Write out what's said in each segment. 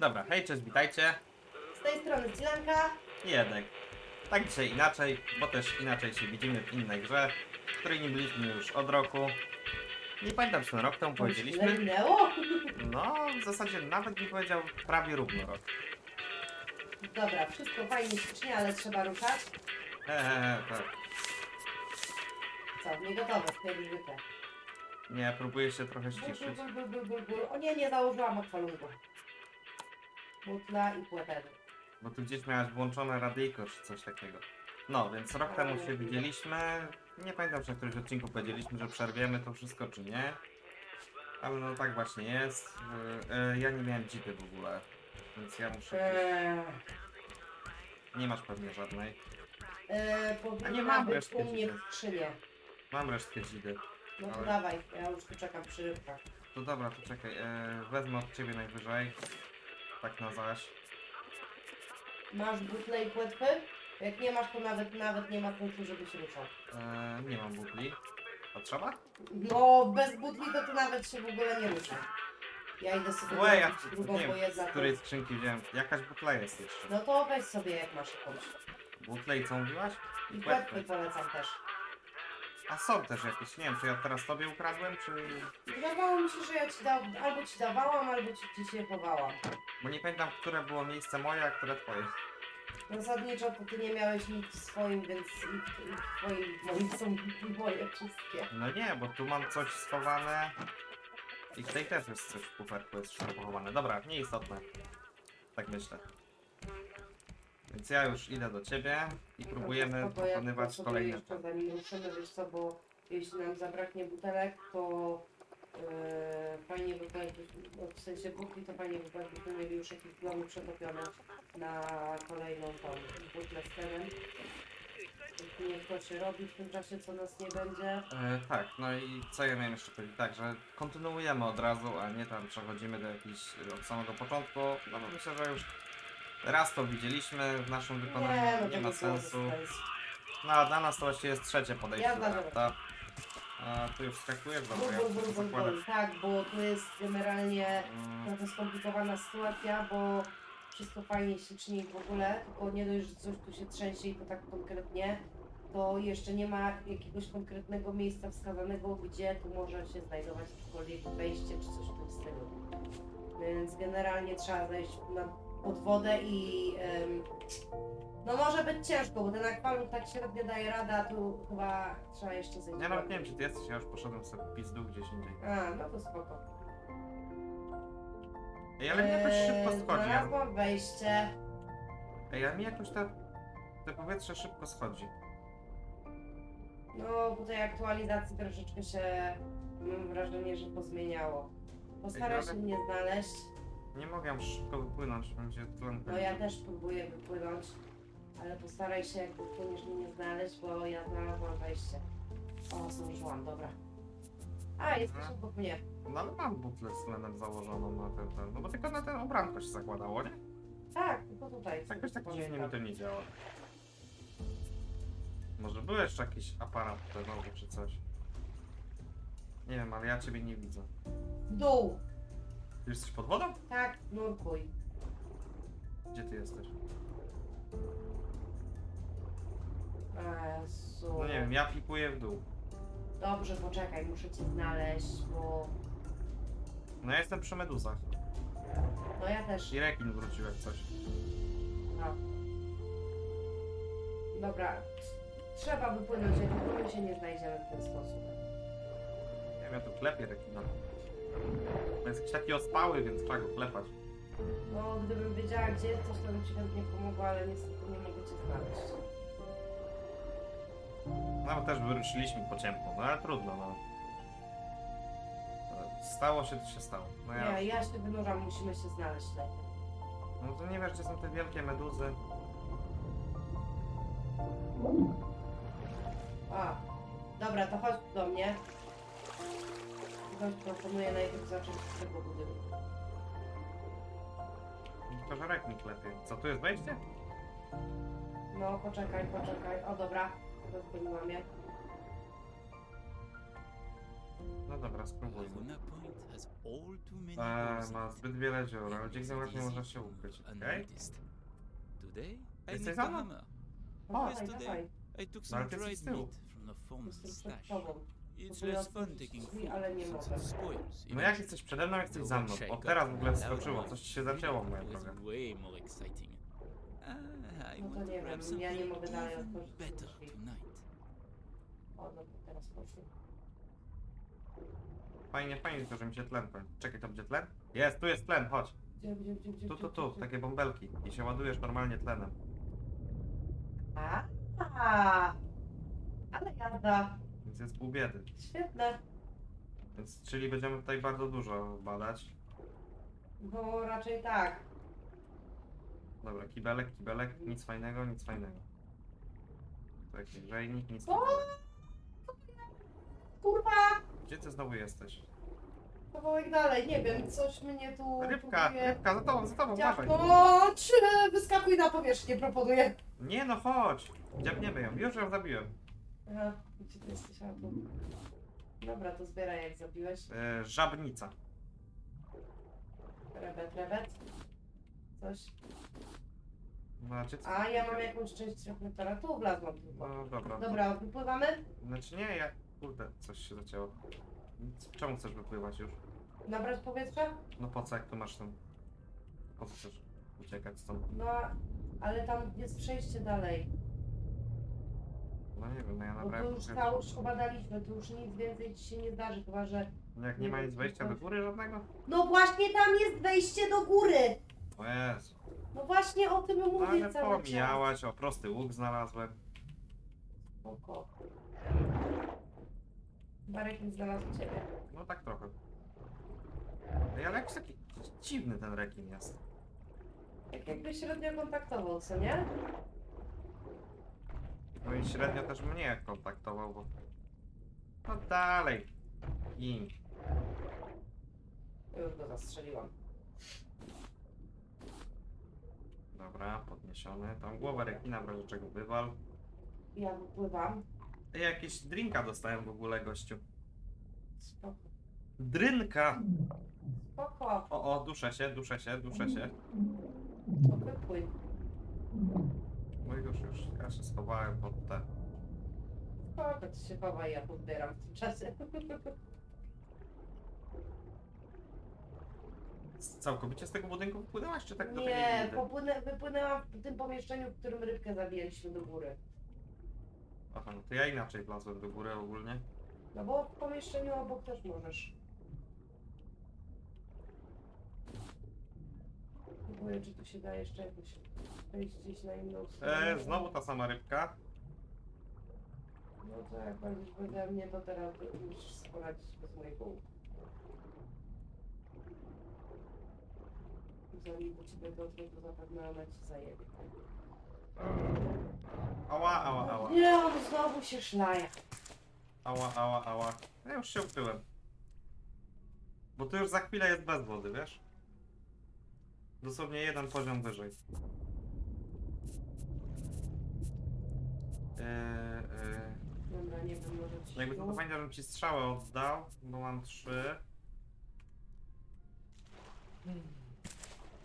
Dobra, hej, cześć, witajcie. Z tej strony Zilanka. I Edek. Tak dzisiaj inaczej, bo też inaczej się widzimy w innej grze, w której nie byliśmy już od roku. Nie pamiętam, czy ten rok temu powiedzieliśmy. Minęło? No, w zasadzie nawet bym powiedział prawie równo rok. Dobra, wszystko fajnie, ślicznie, ale trzeba ruszać. Eee, tak. Co, nie gotowe, jak zwykle. Nie, próbuję się trochę Bul, ściszyć. bul, bul, bul, bul, bul. O nie, nie założyłam akwalungu. Butla i płetedy. Bo tu gdzieś miałaś włączone radyjko czy coś takiego. No, więc rok temu się widzieliśmy. Nie pamiętam, czy na którymś odcinku powiedzieliśmy, że przerwiemy to wszystko, czy nie. Ale no tak właśnie jest. Yy, yy, ja nie miałem dzity w ogóle. Więc ja muszę. Eee, Nie masz pewnie żadnej. eee, A nie powinna mam być resztki u mnie dzisiaj. w skrzynie. Mam resztkę dzidy. No to Ale- dawaj, ja już tu czekam przy rybkach. To dobra, to czekaj. Yy, wezmę od ciebie najwyżej. Tak na zaś. Masz butle i płetwy? Jak nie masz, to nawet, nawet nie ma sensu, żebyś ruszał. Yy, nie mam butli. A trzeba? No, bez butli to ty nawet się w ogóle nie rusza. Ja idę sobie Łe, ja zrobić drugą, nie bo wiem, z której skrzynki wziąłem. Jakaś butla jest jeszcze. No to weź sobie jak masz jakąś. Butle i co mówiłaś? I płetwy polecam też. A są też jakieś, nie wiem, czy ja teraz tobie ukradłem, czy... Wydawało mi się, że ja ci da... albo ci dawałam, albo ci dzisiaj chowałam. Bo nie pamiętam, które było miejsce moje, a które twoje. Zasadniczo to ty nie miałeś nic w swoim, więc i, i w twoim, moim są moje wszystkie. No nie, bo tu mam coś schowane. I tutaj też jest coś w kuferku, jest pochowane. Dobra, nieistotne. Tak myślę. Więc ja już idę do ciebie i próbujemy pokonywać tylko sobie kolejne... Jeszcze zanim ruszymy, wiesz co, bo jeśli nam zabraknie butelek, to e, fajnie by było, jakbyś- no, w sensie butli, to fajnie by było, jakbyśmy mieli już jakieś plony przetopione na kolejną tą butlę z tenem. Niech to się robi w tym czasie, co nas nie będzie. E, tak, no i co ja miałem jeszcze powiedzieć? Tak, że kontynuujemy od razu, a nie tam przechodzimy do jakiejś od samego początku. No bo myślę, że już raz to widzieliśmy w naszym wykonaniu, nie, no to ma sensu. No a dla nas to właściwie jest trzecie podejście Ja do zdarzę. karta. A tu już skakujesz, dobra, ja to. Tak, bo tu jest generalnie Mm, trochę skomplikowana sytuacja, bo wszystko fajnie, ślicznie i w ogóle, tylko nie dość, że coś tu się trzęsie i to tak konkretnie, to jeszcze nie ma jakiegoś konkretnego miejsca wskazanego, gdzie tu może się znajdować jakiekolwiek wejście czy coś w tym stylu. Więc generalnie trzeba zejść na, pod wodę i em, no może być ciężko, bo ten akwarium tak średnio daje radę, a tu chyba trzeba jeszcze zejść. Ja nawet nie głębiej. wiem, czy ty jesteś, ja już poszedłem sobie pizdu gdzieś indziej. A, no to spoko. Ej, ale mi jakoś szybko Eee, schodzi. Ja, Znalazłam wejście. ej, ale mi jakoś te, te powietrze szybko schodzi. No, po tej aktualizacji troszeczkę się, mam wrażenie, że pozmieniało. Postaraj Ej, się mnie znaleźć. Nie mogę szybko wypłynąć, będzie tlen No ja też próbuję wypłynąć, ale postaraj się, jak wypłyniesz mnie znaleźć, bo ja znalazłam wejście. O, zdążyłam, dobra. A, jesteś Aha. obok mnie. No ale mam butlę z tlenem założoną na ten, ten, no bo tylko na ten obranko się zakładało, nie? Tak, tylko tutaj. Jakoś tak dziwnie mi to nie działa. Może był jeszcze jakiś aparat tlenowy czy coś. Nie wiem, ale ja ciebie nie widzę. W dół. Ty jesteś pod wodą? Tak, nurkuj. Gdzie ty jesteś? Jezu. No nie wiem, ja pipuję w dół. Dobrze, poczekaj, muszę cię znaleźć, bo... No ja jestem przy meduzach. No ja też. I rekin wrócił jak coś. No. Dobra. Trzeba wypłynąć, jak my się nie znajdziemy w ten sposób. Nie wiem, ja tu klepię rekina. On jest jakiś taki ospały, więc trzeba go klepać. No, gdybym wiedziała gdzie jest coś, to bym ci chętnie pomogła, ale niestety nie mogę cię znaleźć. No bo też wyruszyliśmy po ciemku, no ale trudno, no. Stało się, to się stało. No ja, Nie, ja się wynurzam, musimy się znaleźć lepiej. no to nie wiesz, gdzie są te wielkie meduzy. A, dobra, to chodź do mnie. Proponuję najpierw zacząć z tego budynku. Tylko, że rekin klepie. Co, tu jest wejście? No, poczekaj, poczekaj. O, dobra, rozpłyniłam je. No dobra, spróbujmy. Laguna Point has all too many Eee, in ma it. zbyt wiele dziur, ale It dzięki makes temu it właśnie easy można się to ukryć, go okej? unnoticed. Today, I Jesteś need hammer. No, O, dawaj, Yesterday, dawaj. I took No, some ale ty jesteś z dried tyłu. meat from Jestem przed stash. tobą. It's Próbuję less fun otworzyć taking drzwi, food ale nie mogę. No jak jesteś przede mną, jak jesteś za mną. O, teraz w ogóle skoczyło, coś ci się zacięło, moja droga. way more exciting. I No to nie wiem, ja nie something mogę dalej even otworzyć tych drzwi. O, dobra, teraz poszło. Fajnie, fajnie to, że mi się tlen kończy. Czekaj, to będzie tlen? Jest, tu jest tlen, chodź. Gdzie, gdzie, gdzie, gdzie? Tu, gdzie, tu, tu, gdzie? takie bąbelki. I się ładujesz normalnie tlenem. A, ale jazda. Więc jest pół biedy. Świetne. Więc, czyli będziemy tutaj bardzo dużo badać. Bo raczej tak. Dobra, kibelek, kibelek, nic fajnego, nic fajnego. Tu jakiś grzejnik, nic O! fajnego. Kurwa! Gdzie ty znowu jesteś? Kawałek dalej, nie wiem, coś mnie tu Rybka, próbuje... rybka, za tobą, za tobą, uważaj. Dziabnąć! Wyskakuj na powierzchnię, proponuję. Nie no, chodź. Dziabniemy ją, już ją zabiłem. Aha, gdzie ty jesteś? A, tu. Dobra, to zbieraj jak zabiłeś. E, żabnica. Rebet, rebet. Coś. Znaczy, co? A, ja mam jakąś część reflektora. Tu wlazłam tylko. No dobra. Dobra, wypływamy? Znaczy nie, ja... Kurde, coś się zacięło. Czemu chcesz wypływać już? Nabrać powietrza? No po co, jak tu masz ten... Po co chcesz uciekać stąd? No, ale tam jest przejście dalej. No nie wiem, no ja naprawdę... tu już cały już obadaliśmy, tu już nic więcej ci się nie zdarzy, chyba że... Jak nie ma nic wejścia do góry żadnego? No właśnie tam jest wejście do góry! O Jezu. No właśnie o tym No mówię ale cały czas. pomijałaś, o prosty łuk znalazłem. Spoko. Barek nie znalazł ciebie. No tak trochę. Ej, ale jakiś taki dziwny ten rekin jest. Tak jakby średnio kontaktował, co nie? No i średnio też mnie kontaktował, bo... No dalej. Gin. Już go zastrzeliłam. Dobra, podniesiony. Tam głowę rekina w razie czego wywal. Ja wypływam. Jakieś drinka dostałem w ogóle, gościu. Spoko. Drynka! Spoko. O, o, duszę się, duszę się, duszę się. To wypłyń. No już, już, ja się schowałem pod te... Spoko, ty się chowaj, ja pozbieram w tym czasie. Całkowicie z tego budynku wypłynęłaś, czy tak do Nie, windy? popłynę, wypłynęłam w tym pomieszczeniu, w którym rybkę zabijaliśmy do góry. Aha, no to ja inaczej wlazłem do góry ogólnie. No bo w pomieszczeniu obok też możesz. Próbuję, czy tu się da jeszcze jakoś wejść gdzieś na inną stronę. E, znowu ta sama rybka. No to jak będziesz beze mnie, to teraz musisz poradzić bez mojego łuku. Zanim do ciebie dotrę, to zapewne ona ci zajebie. Ała, ała, ała. Nie, on znowu się szlaja. Ała, ała, ała. Ja już się ukryłem. Bo tu już za chwilę jest bez wody, wiesz? Dosłownie jeden poziom wyżej. Eee, eee. Dobra, nie wiem, może ci Jakby to, fajnie, żebym ci strzałę oddał, bo mam trzy.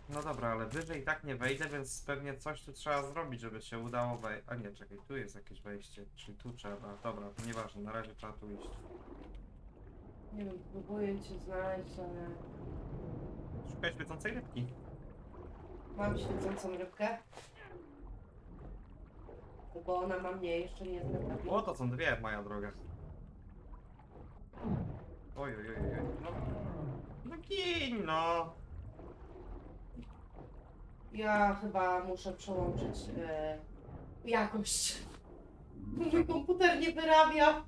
No dobra, ale wyżej i tak nie wejdę, więc pewnie coś tu trzeba zrobić, żeby się udało wejść. A nie, czekaj, tu jest jakieś wejście, czyli tu trzeba. Dobra, to nieważne, na razie trzeba tu iść. Nie wiem, próbuję cię znaleźć, ale... Szukaj świecącej rybki. Mam świecącą rybkę. Bo ona ma mnie, jeszcze nie pewna. O, to są dwie, moja droga. Oj, oj, oj, oj. No, no gin, no. Ja chyba muszę przełączyć e, jakość. Mój komputer nie wyrabia.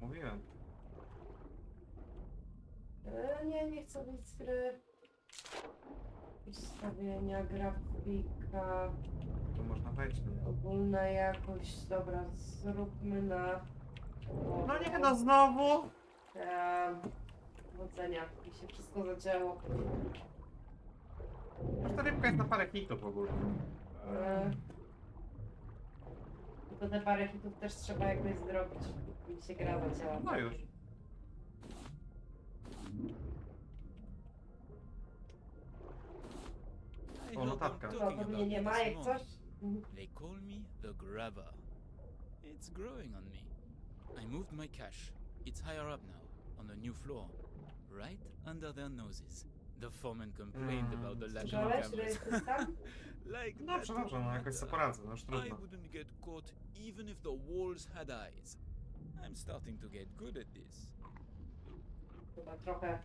Mówiłem. E, nie, nie chcę być z gry. Ustawienia, grafika, Tu można wejść, nie? ogólna jakość. Dobra, zróbmy na... No nie, no znowu. Eee, Wodzenia, mi się wszystko zaczęło. Już ta rybka jest na parę hitów w ogóle. E, Tylko te parę hitów też trzeba jakoś zrobić. Mi się gra zaczęła. No już. O, hope notatka. No, talking to mnie about nie ma, this jak coś. They call me the grabber. It's growing on me. I moved my cache. It's higher up now, on the new floor, right under their noses. The foreman complained Mm, about the lack of Słyszałeś, że cameras. jesteś tam? like Dobrze, that dobrze, no don't jakoś sobie poradzę, no już I trudno. wouldn't get caught even if the walls had eyes. I'm starting to get good at this. Chyba trochę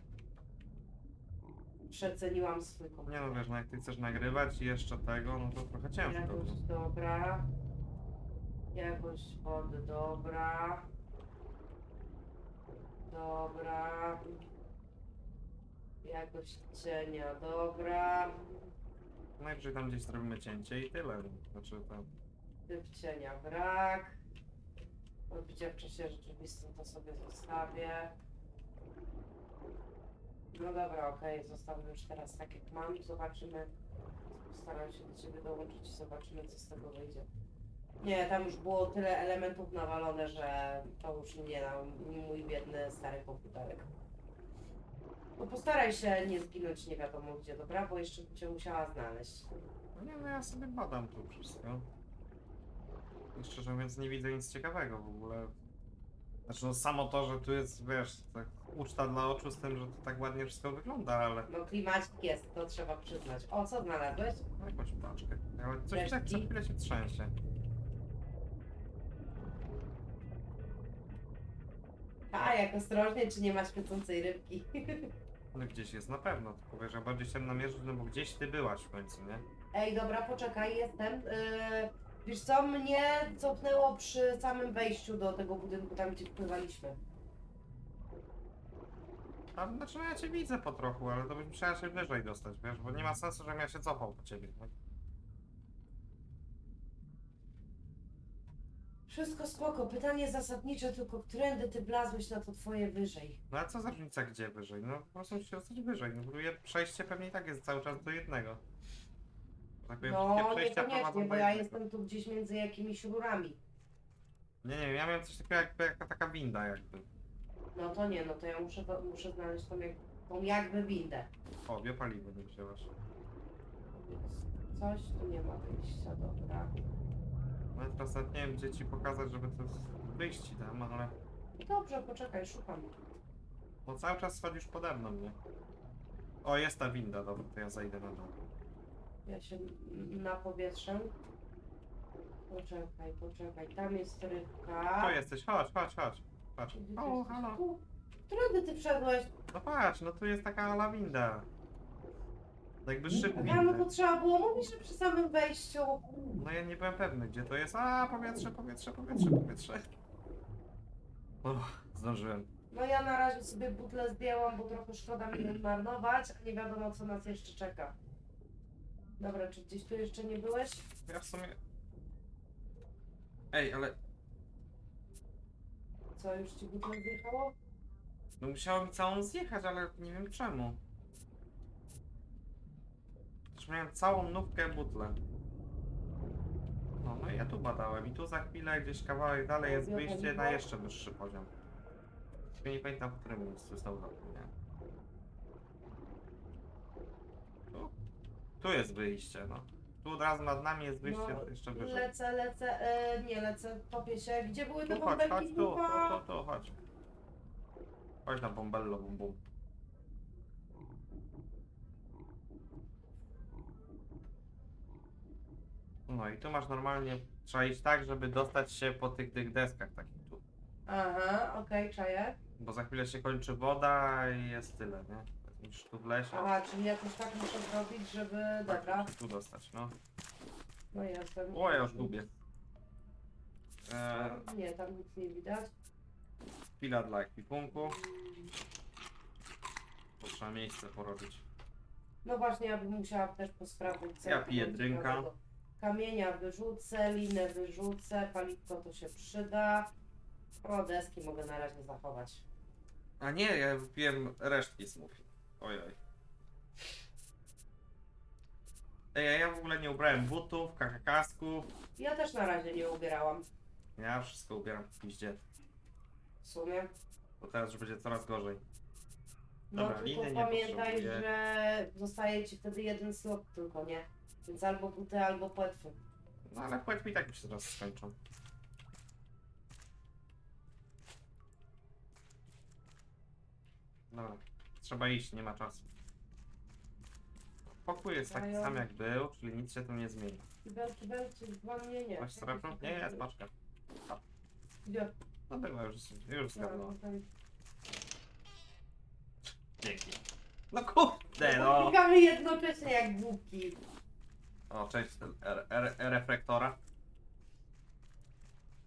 przeceniłam swój komputer. Nie no wiesz, no jak ty chcesz nagrywać i jeszcze tego, no to trochę ciężko. Jakość dobra. Jakość wody dobra. Dobra. Jakość cienia dobra. Najwyżej tam gdzieś zrobimy cięcie i tyle. Znaczy to... Typ cienia brak. Odbicie w czasie rzeczywistym to sobie zostawię. No dobra, okej, zostawię już teraz tak jak mam. Zobaczymy. Postaram się do Ciebie dołączyć i zobaczymy co z tego wyjdzie. Nie, tam już było tyle elementów nawalone, że to już nie na mój biedny stary komputerek. No postaraj się nie zginąć nie wiadomo gdzie, dobra? Bo jeszcze bym Cię musiała znaleźć. No nie no ja sobie badam tu wszystko. I szczerze mówiąc nie widzę nic ciekawego w ogóle. Znaczy no samo to, że tu jest, wiesz, tak uczta dla oczu z tym, że to tak ładnie wszystko wygląda, ale... No klimacik jest, to trzeba przyznać. O, co znalazłeś? No, jakąś paczkę. Ale coś tak co Resztki? chwilę się trzęsie. A, jak ostrożnie, czy nie ma świecącej rybki? No gdzieś jest na pewno, tylko wiesz, ja bardziej chciałem namierzyć, no bo gdzieś ty byłaś w końcu, nie? Ej, dobra, poczekaj, jestem. Yy, wiesz co, mnie cofnęło przy samym wejściu do tego budynku, tam gdzie wpływaliśmy. A znaczy no ja cię widzę po trochu, ale to byś musiała się wyżej dostać, wiesz, bo nie ma sensu, żebym ja się cofał po ciebie. No. Wszystko spoko, pytanie zasadnicze, tylko którędy ty blazłeś na to twoje wyżej? no a co za różnica gdzie wyżej? No po prostu musisz dostać wyżej. No bo je- przejście pewnie i tak jest cały czas do jednego. Tak powiem, wszystkie No, przejścia niekoniecznie, prowadzą bo do ja jednego. jestem tu gdzieś między jakimiś rurami. Nie, nie, ja miałem coś takiego jak, jak taka winda jakby. No to nie, no to ja muszę, muszę znaleźć tą, jak, tą jakby windę. O, biopaliwo nie wzięłaś. Coś tu nie ma wyjścia, dobra. No teraz nawet nie wiem gdzie ci pokazać, żeby to wyjść tam, ale... Dobrze, poczekaj, szukam. No cały czas schodzisz pode mną, nie? O, jest ta winda, dobra, to ja zejdę na dół. Ja się na powietrze. Poczekaj, poczekaj. Tam jest rybka. Tu jesteś, chodź, chodź, chodź. Patrz. O, halo. Którędy ty wszedłeś? No patrz, no tu jest taka lawinda. Jakby szyb A no to trzeba było mówić, że przy samym wejściu. No ja nie byłem pewny, gdzie to jest. A, powietrze, powietrze, powietrze, powietrze. O, zdążyłem. No ja na razie sobie butlę zdjęłam, bo trochę szkoda mi ją marnować, a nie wiadomo co nas jeszcze czeka. Dobra, czy gdzieś tu jeszcze nie byłeś? Ja w sumie... Ej, ale Co, już ci butlę zjechało? no musiało mi całą zjechać, ale nie wiem czemu. Też miałem całą nówkę butlę. No, no i ja tu badałem i tu za chwilę gdzieś kawałek dalej jest wyjście na jeszcze wyższy poziom. Tylko nie pamiętam w którym miejscu znowu zapomniałem. Tu? Tu jest wyjście, no. Tu od razu nad nami jest wyjście No, jeszcze wyżej. Lecę, lecę, e, nie lecę, topię się. Gdzie były te Tu chodź, chodź, bąbelki tu, tu, tu, chodź. Chodź na bombello, bum bum. No i tu masz normalnie, trzeba iść tak, żeby dostać się po tych, tych deskach takich tu. Aha, okej, czaję. Bo za chwilę się kończy woda i jest tyle, nie? Musisz tu w lesie. Aha, czyli jakoś tak muszę zrobić, żeby... tak, Dobra, musisz tu dostać, no. no jestem. O, ja już gubię. Eee, Nie, tam nic nie widać. chwila dla ekwipunku. Bo trzeba miejsce porobić. No właśnie, ja bym musiała też posprawdzić. co Ja piję drinka. Kamienia wyrzucę, linę wyrzucę, paliwko to się przyda. O, deski mogę na razie zachować. A nie, ja wypiłem resztki smoothie. Ojoj. Ej, a ja w ogóle nie ubrałem butów, kakakasków. Ja też na razie nie ubierałam. Ja wszystko ubieram w piździe. W sumie. Bo teraz już będzie coraz gorzej. No Dobra, tylko liny nie pamiętaj, potrzebuję. że zostaje ci wtedy jeden slot tylko, nie? Więc albo buty, albo płetwy. No ale płetwy i tak mi się teraz skończą. Dobra, trzeba iść, nie ma czasu. Pokój jest taki Mają- sam jak był, czyli nic się tu nie zmieni. Kibel, kibel, czy dwa mnie nie? Masz srebrną? Nie, jest paczka. Gdzie? No była już, już No, zgadnąłem. tutaj. Dzięki. No kurde no! Klikamy jednocześnie jak głupki. O, r- reflektora.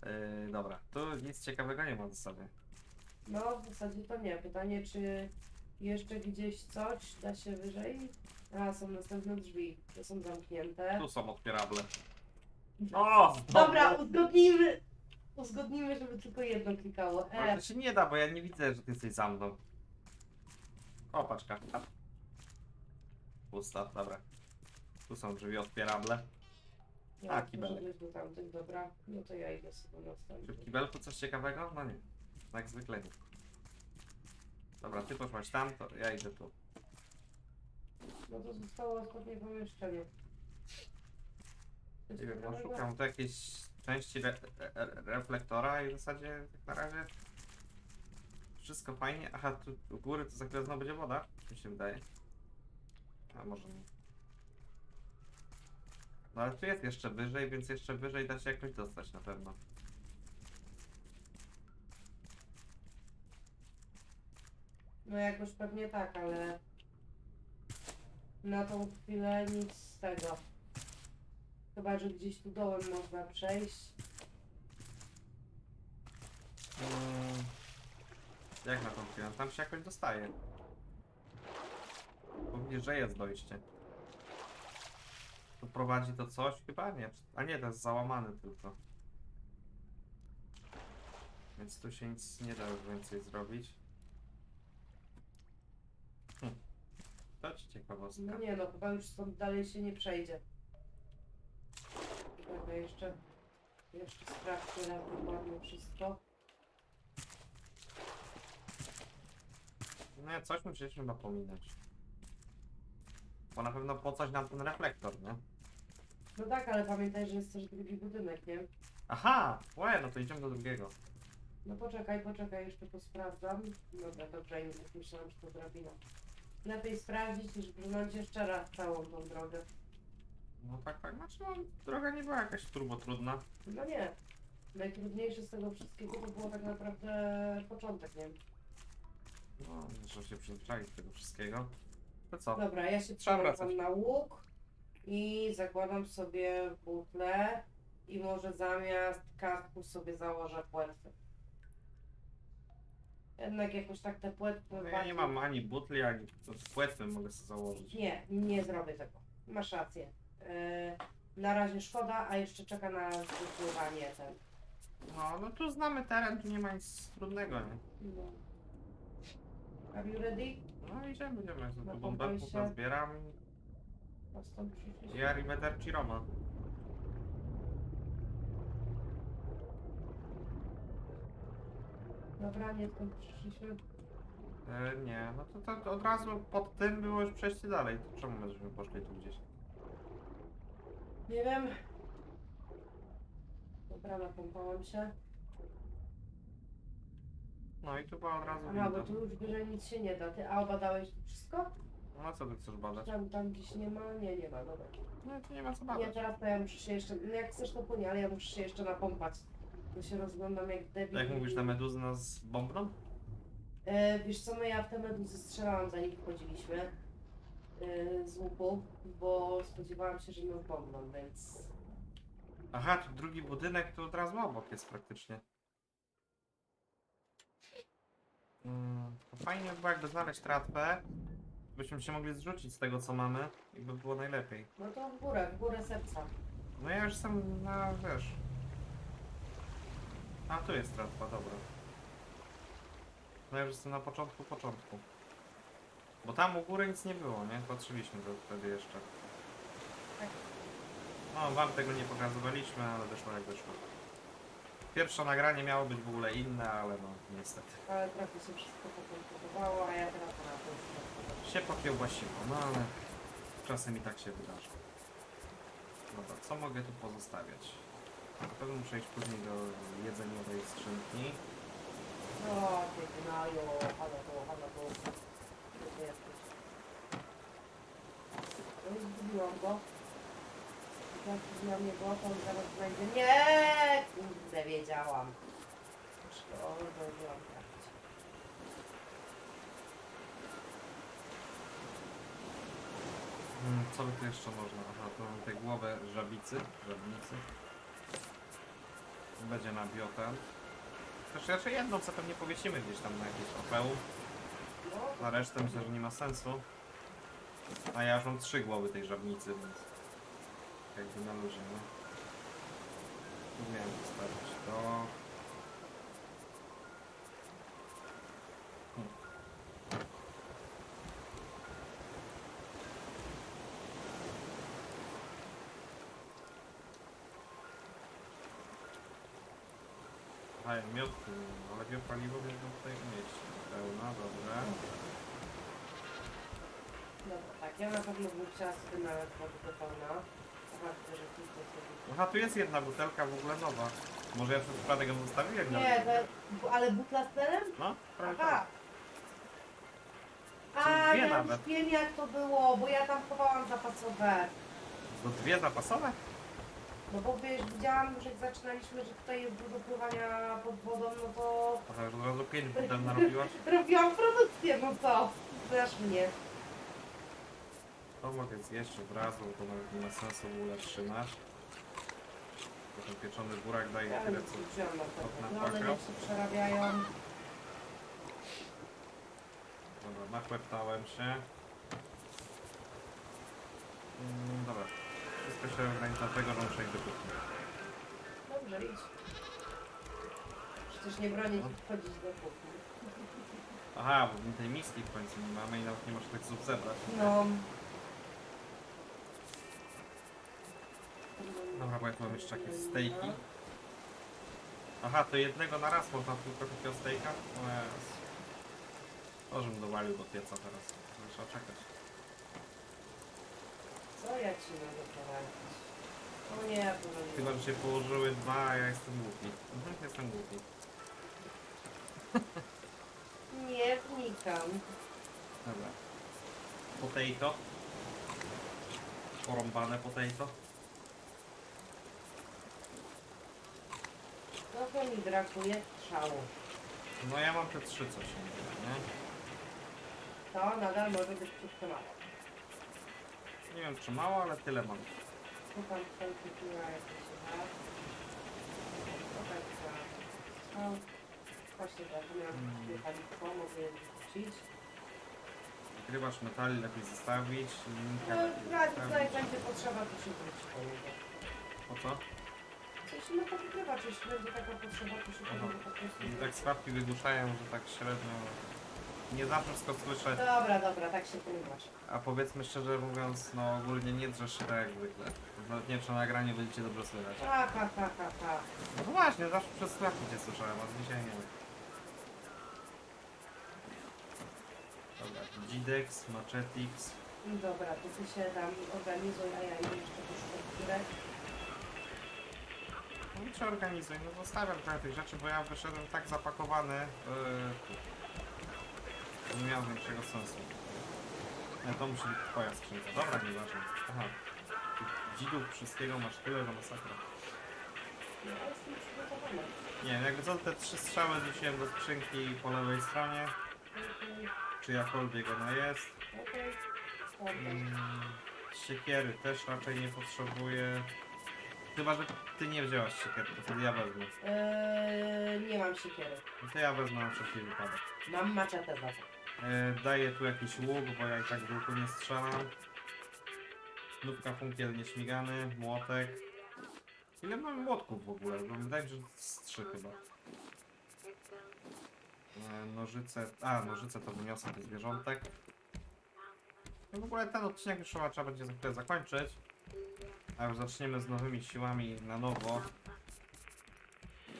Yy, dobra, tu nic ciekawego nie ma w sobie. No, w zasadzie to nie. Pytanie, czy jeszcze gdzieś coś da się wyżej? A, są następne drzwi. Te są zamknięte. Tu są otwierable. O! Dobra, uzgodnijmy. Uzgodnijmy, żeby tylko jedno klikało. Ale E, to się nie da, bo ja nie widzę, że ty jesteś za mną. O, paczka. Pusta, dobra. Tu są drzwi otwierable. ja kibelek. do tamtych, dobra. No to ja idę sobie na Czy w następny. kibelku coś ciekawego? No nie. Jak zwykle nie. Dobra, ty poszłaś tam, to ja idę tu. No to zostało ostatnie pomieszczenie. Nie wiem, no szukam tu jakiejś części re re reflektora i w zasadzie tak na razie wszystko fajnie. Aha, tu u góry to za chwilę znowu będzie woda, mi się wydaje. A może nie. No ale tu jest jeszcze wyżej, więc jeszcze wyżej da się jakoś dostać na pewno. No jakoś pewnie tak, ale na tą chwilę nic z tego. Chyba, że gdzieś tu dołem można przejść. Mm, jak na tą chwilę? Tam się jakoś dostaje. Mówisz, że jest dojście. Tu prowadzi to coś? Chyba nie. A nie, to jest załamany tylko. Więc tu się nic nie da już więcej zrobić. To ci ciekawostka. No nie no, chyba już stąd dalej się nie przejdzie. Czekaj, jeszcze, jeszcze sprawdźmy na dokładnie wszystko. Nie, coś musieliśmy chyba pominąć. Bo na pewno po coś nam ten reflektor, nie? No tak, ale pamiętaj, że jest też drugi budynek, nie? Aha! Łe, no to idziemy do drugiego. No poczekaj, poczekaj, jeszcze to sprawdzam. Dobra, dobrze, myślałam, że to drabina. Lepiej sprawdzić niż brnąć jeszcze raz całą tą drogę. No tak, tak, znaczy no, droga nie była jakaś turbo trudna. No nie. Najtrudniejsze z tego wszystkiego to było tak naprawdę początek, nie? No, muszę się przyzwyczaić do tego wszystkiego. To co? Dobra, ja się Trzeba wracać. na łuk i zakładam sobie butlę i może zamiast kasku sobie założę płetwy. Jednak jakoś tak te płetwy No, ja nie mam ani butli, ani płetwy mogę sobie założyć. Nie, nie zrobię tego. Masz rację. Yy, na razie szkoda, a jeszcze czeka na wypływanie ten. No, no tu znamy teren, tu nie ma nic trudnego, nie? No. Are you ready? No idziemy, idziemy. Ja No, tu bąbelków się- nazbieram i arrivederci Roma. Dobra, nie stąd przyszliśmy. E, nie, no to, to od razu pod tym było już przejście dalej. To czemu my żeśmy poszli tu gdzieś? Nie wiem. Dobra, napąpałam się. No i tu była od razu Aha, bo winda. tu już wyżej nic się nie da. Ty, a obadałeś tu wszystko? No co ty chcesz badać? Tam, tam gdzieś nie ma? Nie, nie ma, dobra. No tu nie ma co Nie, badać. teraz to ja muszę się jeszcze, no jak chcesz to płynie, ale ja muszę się jeszcze napąpać. Bo się rozglądam jak debil. Jak mówisz, na meduzy nas bombną? E, wiesz co, no ja w te meduzy strzelałam zanim wchodziliśmy e, z łuku, bo spodziewałam się, że nas bombną, więc... Aha, tu drugi budynek to od razu obok jest praktycznie. Mm, to fajnie by było jakby znaleźć tratwę, byśmy się mogli zrzucić z tego co mamy i by było najlepiej. No to w górę, w górę serca. No ja już jestem na, wiesz... A, tu jest tratwa, dobra. No ja już jestem na początku, początku. Bo tam u góry nic nie było, nie? Patrzyliśmy to wtedy jeszcze. Tak. No, wam tego nie pokazywaliśmy, ale wyszło jak wyszło. Pierwsze nagranie miało być w ogóle inne, ale no niestety. Ale trochę się wszystko pokomplikowało, a ja teraz na to Się pokiełbasiło, no ale czasem i tak się wydarzy. Dobra, co mogę tu pozostawiać? Na pewno muszę iść później do jedzeniowej skrzynki. O, ty gnajo, halo tu, halo tu. Gdzie ty jesteś? No i go. Jak zgubiłam jego, to on zaraz znajdzie. Nie! Kurde, wiedziałam. Szkoda, zdążyłam trafić. Hmm, co by tu jeszcze można? Aha, tu mam tę głowę żabicy, żabnicy. Będzie na biotem. Też jeszcze jedną, co pewnie powiesimy gdzieś tam na jakieś opeł. No, Na resztę myślę, że nie ma sensu. A ja już mam trzy głowy tej żabnicy, więc jakby na luzie, no. Tu miałem postawić to. Hmm. A, ja miód, ale biopaliwo można tutaj umieścić. Pełna, dobra, tak, ja na pewno bym chciała sobie nawet wody do pełna. Chyba, że tutaj sobie... Aha, tu jest jedna butelka w ogóle nowa. Może ja przez przypadek ją zostawiłem? Nie, to, ale butla z tlenem? No, prawie Aha. tak. A, dwie ja już nawet. wiem jak to było, bo ja tam chowałam zapasowe. To dwie zapasowe? No bo wiesz, widziałam już jak zaczynaliśmy, że tutaj jest dużo pływania pod wodą, no to Aha, już od razu pięć butel narobiłaś. robiłam produkcję, no co? Znasz mnie. To mogę zjeść od razu, bo nawet nie ma sensu w ogóle trzymać. Bo ten pieczony burak daje Ja tyle co... na pewno. No one niech się przerabiają. Dobra, nachłeptałem się. Mm, dobra. Wszystko się ogranicza do tego, że muszę iść do kuchni. Dobrze, idź. Przecież nie bronię ci wchodzić do kuchni. Aha, bo tej miski w końcu nie mamy i nawet nie możesz tych zup zebrać. No. Dobra, bo ja tu mam jeszcze jakieś stejki. Aha, to jednego na raz można tylko takiego stejka? O Jezu. To, żebym dowalił do pieca teraz. Trzeba czekać. Co ja ci mogę poradzić? O nie. Chyba, że się położyły dwa, a ja jestem głupi. Mhm, jestem głupi. Nie wnikam. Dobra. Potato. Porąbane potato. Trochę mi brakuje strzału. No ja mam te trzy, co się dzieje, nie? To nadal może być mało. Nie wiem czy mało, ale tyle mam. Tu tam są kupiła jakieś raz. Trzeba strzał. Właśnie tak, miałam Mm. mm. paliwko, mogę je wrzucić. Grybacz metali lepiej zostawić. Linka No, lepiej jak tutaj zostawić. będzie potrzeba, to się wróci po niego. Po co? Czy jeśli będzie taka potrzeba, to się Aha. po niego po prostu I tak sławki wygłuszają, że tak średnio... Nie zawsze wszystko słyszę. Dobra, dobra, tak się tłumaczy. A powiedzmy szczerze mówiąc, no ogólnie nie drzesz się tak jak zwykle. Nawet nie wiem, czy na nagraniu będziecie dobrze słychać. Ha, ha, ha, ha, ha. No właśnie, zawsze przez sławki cię słyszałem, a dzisiaj nie. Dobra, Gidex, Machetix. Dobra, to ty się tam organizuj, a ja idę jeszcze poszukać górek. Czy organizuj, no zostawiam trochę tych rzeczy, bo ja wyszedłem tak zapakowany. Yy, nie miało większego sensu. Nie, to musi być twoja skrzynka. Dobra, nieważne. Aha. Dzidów wszystkiego masz tyle, że masakra. Ja. Nie wiem, jakby co te trzy strzały zrzuciłem do skrzynki po lewej stronie, czy jakkolwiek ona jest. Mm, siekiery też raczej nie potrzebuję. Chyba, że ty nie wzięłaś siekiery, to wtedy ja wezmę. Eee, nie mam siekiery. No to ja wezmę na wszelki wypadek. Mam maczetę za to. E, daję tu jakiś łuk, bo ja i tak z łuku nie strzelam. Nówka funkiel nieśmigany, młotek. Ile mamy młotków w ogóle? Bo wydaje mi się, że z trzy chyba. E, nożyce, a nożyce to wyniosę do zwierzątek. No w ogóle ten odcinek już chyba trzeba będzie za chwilę zakończyć. A już zaczniemy z nowymi siłami na nowo.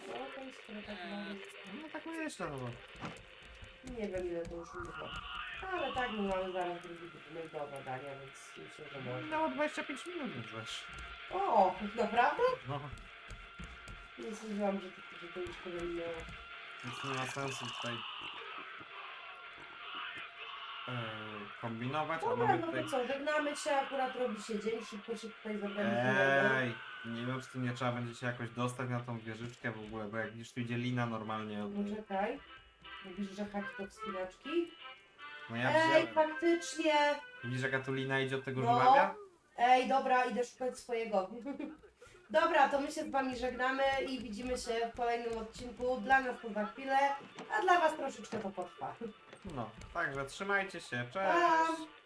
No, tak mamy. No tak myślę, no bo... Nie wiem ile to już było. Ale tak, my mamy zaraz drugi budynek do badania, więc myślę, że może. Minęło 25 minut, więc wiesz. O, naprawdę? No, Nie sądziłam, że to, że to już tyle minęło. więc nie ma sensu tutaj... E, kombinować, a Dobra, mamy no tutaj... to co, żegnamy się, akurat robi się dzień, szybko się tutaj zorganizujemy. Ej, nie wiem, czy tu nie trzeba będzie się jakoś dostać na tą wieżyczkę w ogóle, bo jak widzisz, tu idzie lina normalnie. Od... No czekaj. Mówisz, że haki to wspinaczki? No ja Ej, wziąłem. faktycznie! Widzisz, jaka tu lina idzie od tego No. żurawia? Ej, dobra, idę szukać swojego. Dobra, to my się z wami żegnamy i widzimy się w kolejnym odcinku. Dla nas to za chwilę, a dla was troszeczkę to potrwa. No, także trzymajcie się, cześć!